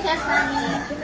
谢谢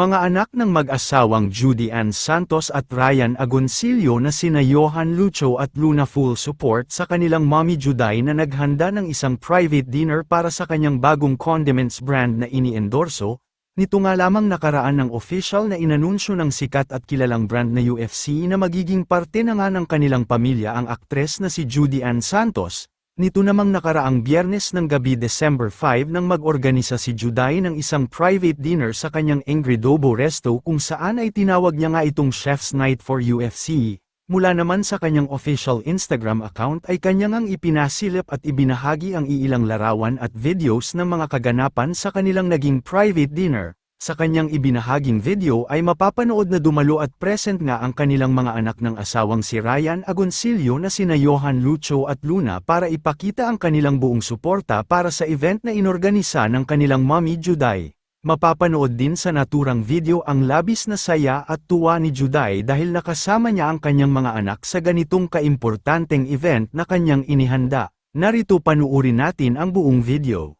Mga anak ng mag-asawang Judy Ann Santos at Ryan Agoncillo na sina Johan Lucho at Luna full support sa kanilang mommy Juday na naghanda ng isang private dinner para sa kanyang bagong condiments brand na iniendorso, nito nga lamang nakaraan ng official na inanunsyo ng sikat at kilalang brand na UFC na magiging parte na nga ng kanilang pamilya ang aktres na si Judy Ann Santos, Nito namang nakaraang biyernes ng gabi December 5 nang mag-organisa si Juday ng isang private dinner sa kanyang Ingridobo Resto kung saan ay tinawag niya nga itong Chef's Night for UFC. Mula naman sa kanyang official Instagram account ay kanya ngang ipinasilip at ibinahagi ang iilang larawan at videos ng mga kaganapan sa kanilang naging private dinner. Sa kanyang ibinahaging video ay mapapanood na dumalo at present nga ang kanilang mga anak ng asawang si Ryan Agoncillo na sina Johan Lucho at Luna para ipakita ang kanilang buong suporta para sa event na inorganisa ng kanilang mommy Juday. Mapapanood din sa naturang video ang labis na saya at tuwa ni Juday dahil nakasama niya ang kanyang mga anak sa ganitong kaimportanteng event na kanyang inihanda. Narito panuurin natin ang buong video.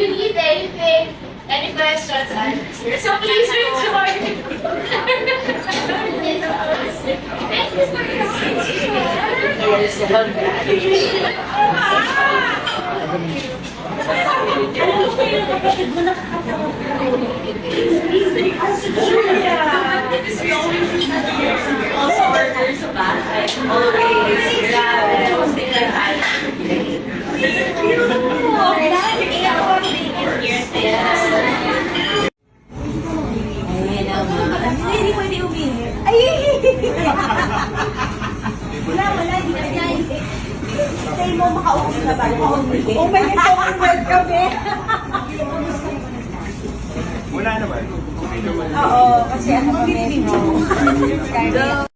you need anything, any questions, answer. So please rejoin. Julia! Because we always also workers, always. Hindi, hindi pwede umihi. Ay! wala, wala, hindi na yan. Say mo, makauwi na ba? Makauwi. Oh my God, so welcome eh. Wala naman. Oo, kasi ano kami, video.